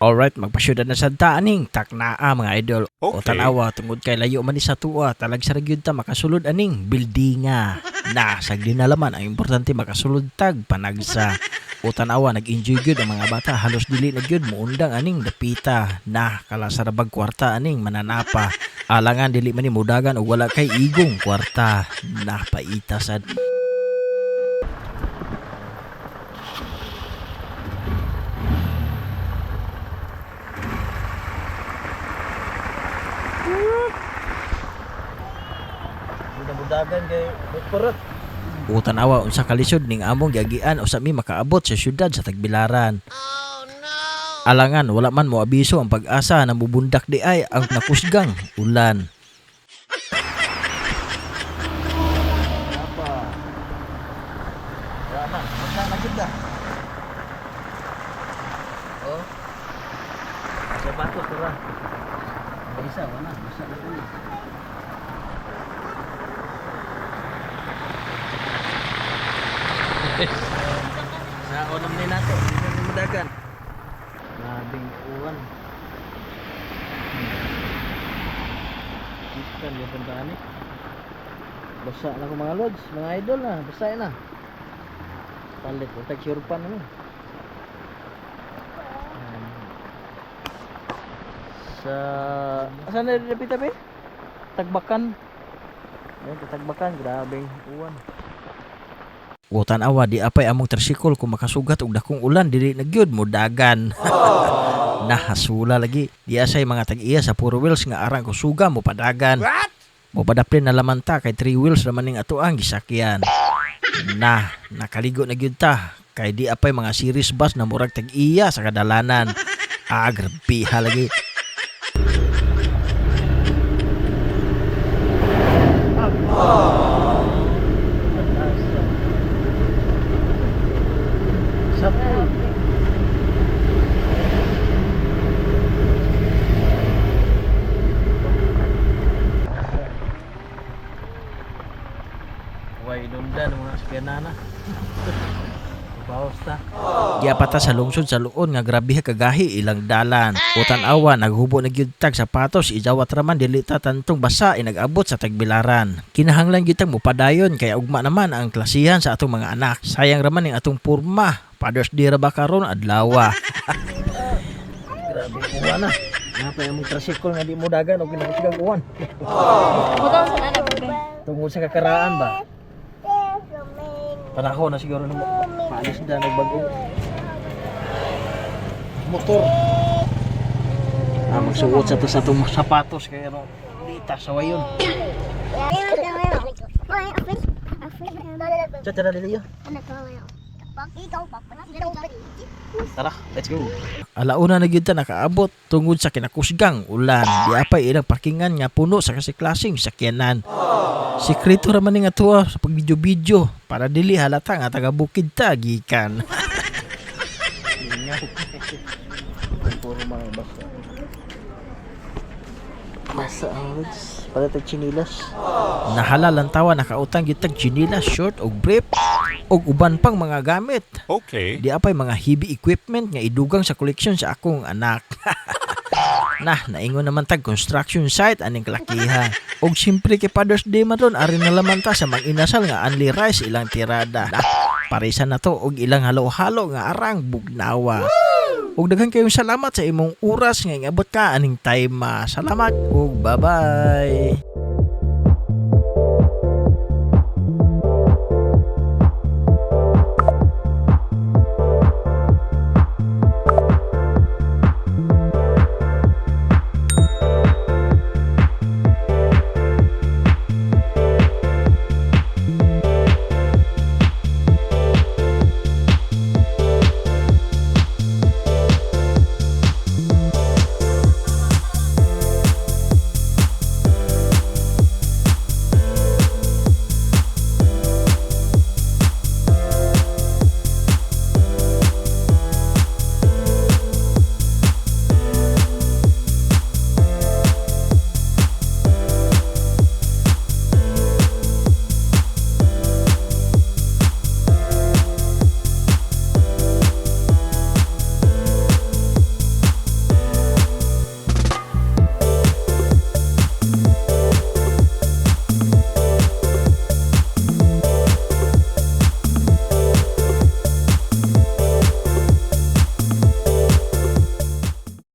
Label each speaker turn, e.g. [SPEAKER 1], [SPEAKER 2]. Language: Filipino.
[SPEAKER 1] Alright, magpasyudan na sa daaning taknaa mga idol. O
[SPEAKER 2] Okay.
[SPEAKER 1] tanawa tungod kay layo man ni sa tuwa, talag sa ragyod ta makasulod aning buildinga. Na sagdi na laman ang importante makasulod tag panagsa. O tanawa nag-enjoy gyud ang mga bata halos dili na gyud muundang aning dapita na kala sa rabag kwarta aning mananapa. Alangan dili man ni mudagan og wala kay igong kwarta. Na paita sad. Mudagan kay Bukpurot. Utan awa unsa kalisod ning among giagian o sa mi makaabot sa syudad sa Tagbilaran. Alangan wala man mo abiso ang pag-asa na mubundak di ay ang nakusgang ulan. Oh. Sapatos ra. Isa wala, basa na Sa unang ni nato, hindi mudagan. Grabing uwan. Chicken yung puntaan eh. Basa na ko mga lods, mga idol na, basa na. Palit, o tag syrupan naman. Sa... Asan na rin tabi? Tagbakan. Ayan, tagbakan, grabing uwan. Utan awa di apay among tricycle kung makasugat og dakong ulan dili nagyud mo dagan. Nahasula lagi. Di asay mga tag-iya sa puro wheels nga arang ko suga mo padagan. Mo padaplin na laman ta kay three wheels naman ning ato ang gisakyan. Na, nakaligo na gyud ta kay di apay mga series bus na murag tag-iya sa kadalanan. Ah, grabe lagi. Dundan mga spianana. Bawas ta. Di apata sa lungsod sa luon nga grabe kagahi ilang dalan. Utan awa naghubo na gyud tag sapatos ijawat raman dili ta tantong basa inag-abot sa tagbilaran. Kinahanglan gyud tag mupadayon kaya ugma naman ang klasihan sa atong mga anak. Sayang raman ning atong porma. Fathers Day ra ba karon adlaw. Grabe uwan na. Napay among tricycle nga di mo dagan og ginakusgang uwan. Tungod sa kakaraan ba? Panahon na siguro nimo. Maalis na nagbago. Motor. Ah, magsuot sa to sa itong sapatos kaya no, lita sa wayon. Sa tara dili yo. Tara, let's go. Alauna na gyud ta nakaabot tungod sa kinakusgang ulan. Di apay ilang parkingan nga puno sa kasi klaseng sakyanan. Sikreto raman ni nga tuwa sa pagbidyo-bidyo para dili halata nga taga bukid ta gikan. Puro mga basa. Basa. Para tag chinilas. Nahalal ang tawa nakautang gitag chinilas, short o brief og uban pang mga gamit.
[SPEAKER 2] Okay.
[SPEAKER 1] Di apay mga heavy equipment nga idugang sa koleksyon sa akong anak. nah, naingon naman tag construction site aning kalakiha. Og simpre kay Father's Day man ron, ari na laman ta sa mga inasal nga only rice ilang tirada. Nah, parisan na to og ilang halo-halo nga arang bugnawa. Og daghan kayong salamat sa imong oras nga ingabot ka aning time. Salamat ug bye-bye.